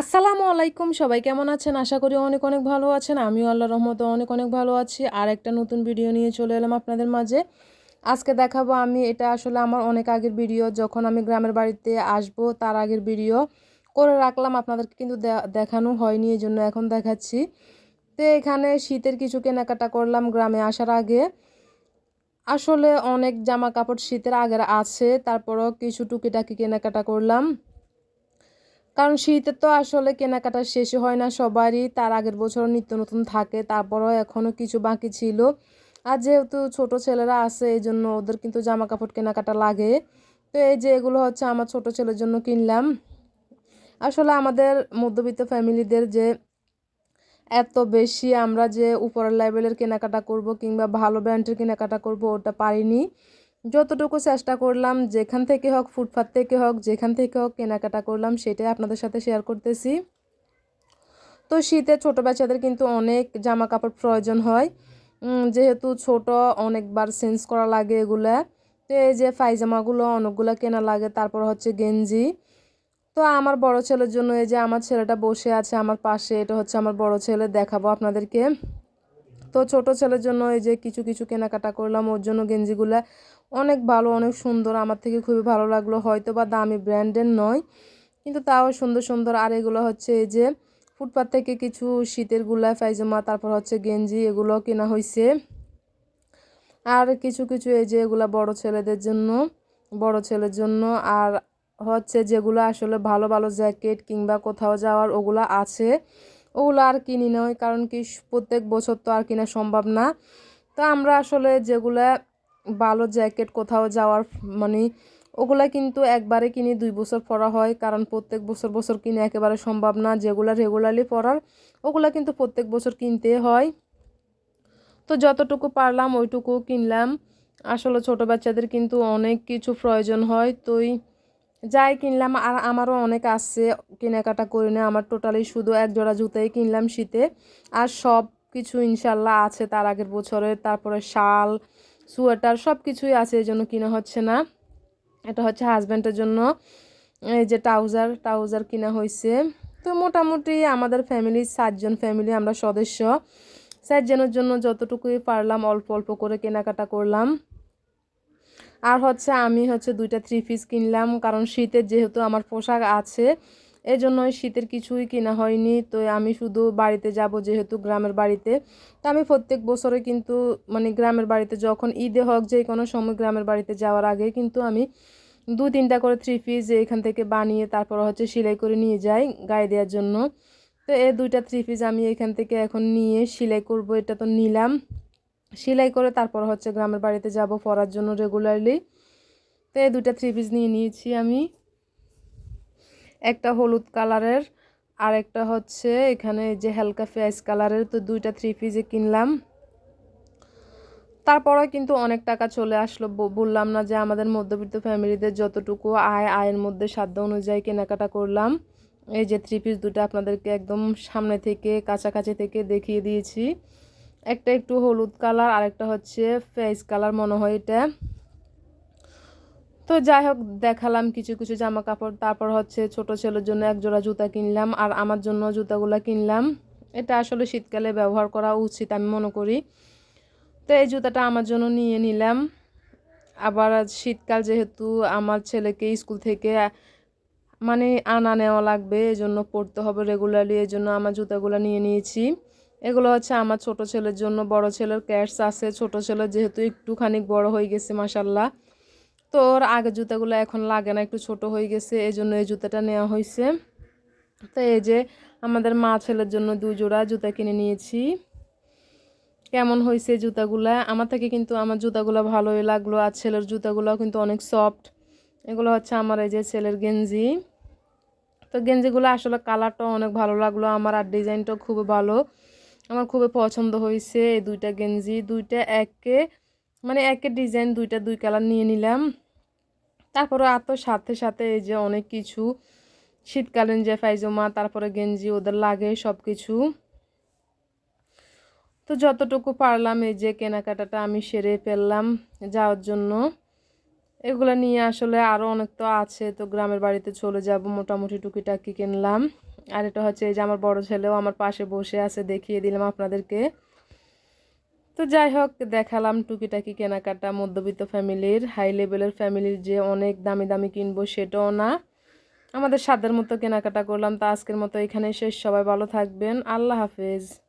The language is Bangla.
আসসালামু আলাইকুম, সবাই কেমন আছেন? আশা করি অনেক অনেক ভালো আছেন। আমিও আল্লাহ রহমতে অনেক অনেক ভালো আছি। আর একটা নতুন ভিডিও নিয়ে চলে এলাম আপনাদের মাঝে। আজকে দেখাবো আমি, এটা আসলে আমার অনেক আগের ভিডিও। যখন আমি গ্রামের বাড়িতে আসব, তার আগের ভিডিও করে রাখলাম। আপনাদেরকে কিন্তু দেখানো হয়নি এই জন্য এখন দেখাচ্ছি। তো এখানে শীতের কিছু কেনাকাটা করলাম গ্রামে আসার আগে। আসলে অনেক জামা কাপড় শীতের আগের আছে, তারপরও কিছু টুকিটাকি কেনাকাটা করলাম। কারণ শীতে তো আসলে কেনাকাটা শেষ হয় না, সবারই তার আগের বছর নিত্য নতুন থাকে, তারপরও এখনও কিছু বাকি ছিল। আর যেহেতু ছোট ছেলেরা আছে এই জন্য ওদের কিন্তু জামা কাপড় কেনাকাটা লাগে। তো এই যে এগুলো হচ্ছে আমার ছোট ছেলের জন্য কিনলাম। আসলে আমাদের মধ্যবিত্ত ফ্যামিলিদের যে এত বেশি আমরা যে উপরের লেভেলের কেনাকাটা করব কিংবা ভালো ব্র্যান্ডের কেনাকাটা করব, ওটা পারিনি। যতটুকু চেষ্টা করলাম, যেখান থেকে হোক ফুটপাথ থেকে হোক, যেখান থেকে হোক কেনাকাটা করলাম, সেটাই আপনাদের সাথে শেয়ার করতেছি। তো শীতে ছোটো বাচ্চাদের কিন্তু অনেক জামা কাপড় প্রয়োজন হয়। যেহেতু ছোট, অনেকবার চেঞ্জ করা লাগে এগুলা। তো এই যে পায়জামাগুলো, অনেকগুলো কেনা লাগে, তারপর হচ্ছে গেঞ্জি। তো আমার বড় ছেলের জন্য এই যে আমার ছেলেটা বসে আছে আমার পাশে, এটা হচ্ছে আমার বড় ছেলে, দেখাবো আপনাদেরকে। তো ছোট ছেলের জন্য এই যে কিছু কিছু কেনাকাটা করলাম, ওর জন্য গেঞ্জিগুলা অনেক ভালো, অনেক সুন্দর, আমার থেকে খুবই ভালো লাগল। হয়তো বা দামি ব্র্যান্ডের নয়, কিন্তু তাও সুন্দর সুন্দর। আর এগুলো হচ্ছে এই যে ফুটপাথ থেকে কিছু শীতেরগুলা, পায়জামা, তারপর হচ্ছে গেঞ্জি এগুলো কেনা হয়েছে আর কিছু কিছু এই যে এগুলা বড় ছেলেদের জন্য, বড় ছেলের জন্য। আর হচ্ছে যেগুলো আসলে ভালো ভালো জ্যাকেট কিংবা কোথাও যাওয়ার, ওগুলো আছে। ওগুলো আর কিনি নয় কারণ কি প্রত্যেক বছর তো আর কিনা সম্ভব না। তো আমরা আসলে যেগুলা ভালো জ্যাকেট কোথাও যাওয়ার মানে ওগুলা কিন্তু একবারে কিনে, দুই বছর পরা হয়, কারণ প্রত্যেক বছর বছর কিনে একেবারে সম্ভব না, যেগুলো রেগুলারলি পরার ওগুলা কিন্তু প্রত্যেক বছর কিনতে হয়। তো যতটুকু পারলাম ওইটুকু কিনলাম। আসলে ছোট বাচ্চাদের কিন্তু অনেক কিছু প্রয়োজন হয় তোই যাই কিনলাম, আর আমারও অনেক আছে কেনাকাটা করি না আমার টোটালি শুধু এক জোড়া জুতাই কিনলাম শীতে। আর সব কিছু ইনশাল্লাহ আছে তার আগের বছরের তারপরে শাল, সোয়েটার সব কিছুই আছে, এই জন্য কিনা হচ্ছে না। এটা হচ্ছে হাজব্যান্ডের জন্য। এই যে ট্রাউজার ট্রাউজার কিনা হয়েছে তো মোটামুটি আমাদের ফ্যামিলি সাতজন ফ্যামিলি আমরা সদস্য। সাতজনের জন্য যতটুকুই পারলাম, অল্প অল্প করে কেনাকাটা করলাম। আর হচ্ছে আমি হচ্ছে দুইটা থ্রি পিস কিনলাম, কারণ শীতের যেহেতু আমার পোশাক আছে এই জন্যই শীতের কিছুই কেনা হয়নি। তো আমি শুধু বাড়িতে যাব যেহেতু গ্রামের বাড়িতে। তো আমি প্রত্যেক বছরে কিন্তু মানে গ্রামের বাড়িতে যখন ঈদে হোক যে কোনো সময় গ্রামের বাড়িতে যাওয়ার আগে কিন্তু আমি দু তিনটা করে থ্রি পিস এখান থেকে বানিয়ে তারপর হচ্ছে সেলাই করে নিয়ে যাই গায়ে দেওয়ার জন্য। তো এই দুইটা থ্রি পিস আমি এখান থেকে এখন নিয়ে সেলাই করব, এটা তো নিলাম। সেলাই করে তারপর হচ্ছে গ্রামের বাড়িতে যাব পরার জন্য রেগুলারলি তো এই দুইটা থ্রি পিস নিয়ে নিয়েছি আমি। একটা হলুদ কালারের আর একটা হচ্ছে এখানে যে হালকা ফেস কালারের, তো দুইটা থ্রি পিসে কিনলাম। তারপরে কিন্তু অনেক টাকা চলে আসলো। বললাম না যে আমাদের মধ্যবিত্ত ফ্যামিলিদের যতটুকু আয়, আয়ের মধ্যে সাধ্য অনুযায়ী কেনাকাটা করলাম। এই যে থ্রি পিস দুটো আপনাদেরকে একদম সামনে থেকে, কাছাকাছি থেকে দেখিয়ে দিয়েছি। একটা একটু হলুদ কালার আর একটা হচ্ছে ফেস কালার মনে হয় এটা। তো যাই হোক, দেখালাম কিছু কিছু জামা কাপড় তারপর হচ্ছে ছোট ছেলের জন্য এক জোড়া জুতা কিনলাম আর আমার জন্য জুতাগুলো কিনলাম। এটা আসলে শীতকালে ব্যবহার করা উচিত আমি মনে করি। তো এই জুতাটা আমার জন্য নিয়ে নিলাম। আবার শীতকাল যেহেতু আমার ছেলেকে স্কুল থেকে মানে আনা নেওয়া লাগবে এই জন্য পড়তে হবে রেগুলারলি এই জন্য আমার জুতাগুলো নিয়ে নিয়েছি। এগুলো হচ্ছে আমার ছোট ছেলের জন্য, বড় ছেলের ক্যাটস আছে, ছোট ছেলের যেহেতু একটুখানি বড় হয়ে গেছে মাসাল্লাহ তো ওর আগের জুতাগুলো এখন লাগে না, একটু ছোট হয়ে গেছে এই জন্য এই জুতাটা নেওয়া হয়েছে। তো এই যে আমাদের মা ছেলের জন্য দু জোড়া জুতা কিনে নিয়েছি। কেমন হয়েছে জুতাগুলা? আমার থেকে কিন্তু আমার জুতাগুলো ভালোই লাগল, আর ছেলের জুতাগুলো কিন্তু অনেক সফট এগুলো হচ্ছে আমার এই যে ছেলের গেঞ্জি। তো গেঞ্জিগুলো আসলে কালারটাও অনেক ভালো লাগল, আমার আর ডিজাইনটাও খুব ভালো। আমার খুবই পছন্দ হয়েছে এই দুইটা গেঞ্জি। দুইটা একে মানে একে ডিজাইন দুইটা দুই কালার নিয়ে নিলাম। তারপরে এত সাথে সাথে এই যে অনেক কিছু, শীতকালীন যে ফাইজমা তারপরে গেঞ্জি, ওদের লাগে সব কিছু তো যতটুকু পারলাম এই যে কেনাকাটাটা আমি সেরে ফেললাম যাওয়ার জন্য। এগুলো নিয়ে আসলে আরও অনেক তো আছে, তো গ্রামের বাড়িতে চলে যাব, মোটামুটি টুকিটাকি কিনলাম। আর এটা হচ্ছে এই যে আমার বড় ছেলেও আমার পাশে বসে আছে, দেখিয়ে দিলাম আপনাদেরকে। তো যাই হোক, দেখালাম টুকিটাকি কেনাকাটা মধ্যবিত্ত ফ্যামিলির, হাই লেভেলের ফ্যামিলির যে অনেক দামি দামি কিনবো সেটাও না। আমাদের সাদের মতো কেনাকাটা করলাম। তা আজকের মতো এখানে শেষ। সবাই ভালো থাকবেন। আল্লাহ হাফেজ।